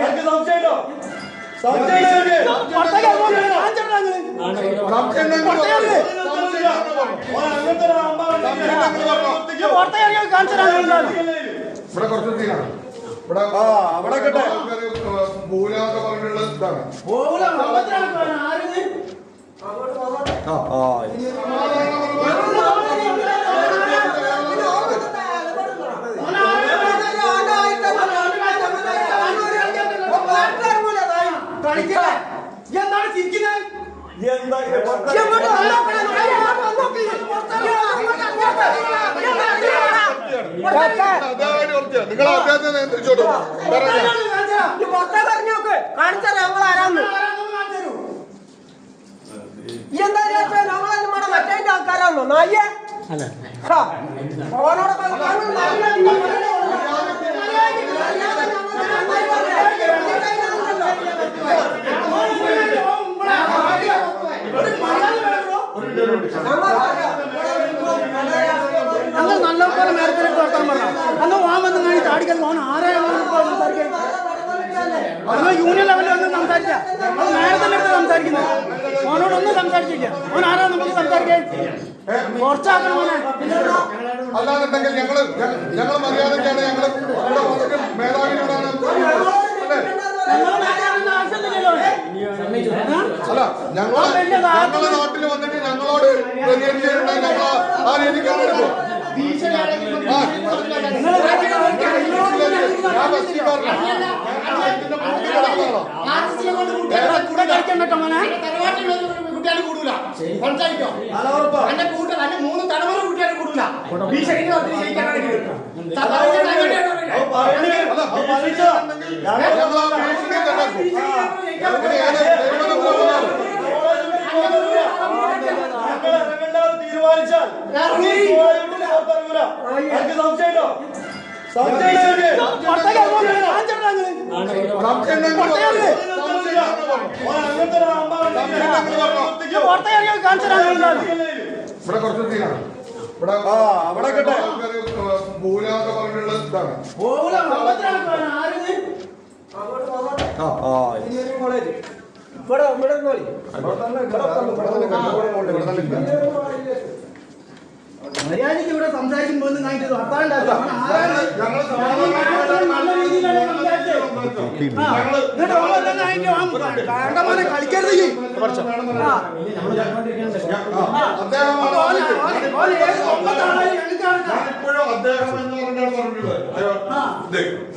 എനിക്ക് സംശയമുണ്ടോ? ഇവിടെ കുറച്ച് സീനാണ്. ഇവിടെ ആ, അവിടെ ഭൂലാന്നൊക്കെ പറഞ്ഞിട്ടുള്ള ഇതാണ്. പോകൂല, വെള്ളത്തിലാണ് ഇയ്യ് എന്താണ് ചിരിക്കുന്നത്? നിങ്ങൾ അദ്ദേഹത്തെ നിയന്ത്രിച്ചോളൂ കാണിച്ചാൽ ഞങ്ങൾ ആരാന്ന് ആരാണെന്ന് കാണിച്ചു തരൂ. ഈ എന്താ ചോദിച്ചാൽ ഞങ്ങൾ നമ്മുടെ മറ്റേ ആൾക്കാരാണോ നായ്യ. ഓനോടൊപ്പം കാണുന്ന നായ്യ. ഞങ്ങൾ നല്ലപോലെ നേരത്തെ വർത്താനം പറഞ്ഞു അന്ന് വാമെന്ന് കാണി ചാടിക്കാൻ ഓൻ ആരെയാണ് സംസാരിക്കാൻ ഞങ്ങൾ യൂണിയൻ ലെവലിൽ വന്ന് സംസാരിക്കാം. അത് നേരത്തെ അടുത്ത് സംസാരിക്കുന്നത് ഓനോടൊന്നും സംസാരിച്ചില്ല. ഓൻ ആരാ നമുക്ക് സംസാരിക്കാൻ? കുറച്ചാക്കണം ഓനെ അല്ലാന്നുണ്ടെങ്കിൽ ഞങ്ങൾ ഞങ്ങൾ മര്യാദക്കാണ് ഞങ്ങൾ മേധാവിനോടാണ് അല്ല? ഞങ്ങൾ ഞങ്ങളുടെ നാട്ടിൽ വന്നിട്ട് കുട്ടികൾ കൂടൂല സംസാരിക്കോ അല്ല, ഉറപ്പാ. എന്റെ കൂട്ട എന്റെ മൂന്ന് തലമുറ കുട്ടികൾ കൂടൂല ഭീഷണിക്ക് ഒത്തിരി ജയിക്കാനാണെങ്കിൽ തീരുമാനിച്ചാൽ സംശയമുണ്ടോ? ഇവിടെ കുറച്ച് സീനാണ്. ഇവിടെ ആ, അവിടെ കേട്ടെ. ഭൂലാന്നൊക്കെ പറഞ്ഞിട്ടുള്ള ഇതാണ്. പോകൂല, ഇവിടെ പോണത്. ആരിത്? ഇവിടെ ഇവിടെ നിന്നോളി. മര്യാദയ്ക്ക് ഇവിടെ കാണിച്ചത് ആരാണ്? ഞങ്ങൾ നല്ല രീതിയിലാണ് സംസാരിച്ചത്. കളിക്കരുത് ഇപ്പോഴും അദ്ദേഹം എന്ന് പറഞ്ഞാണ് പറഞ്ഞിട്ടുള്ളത്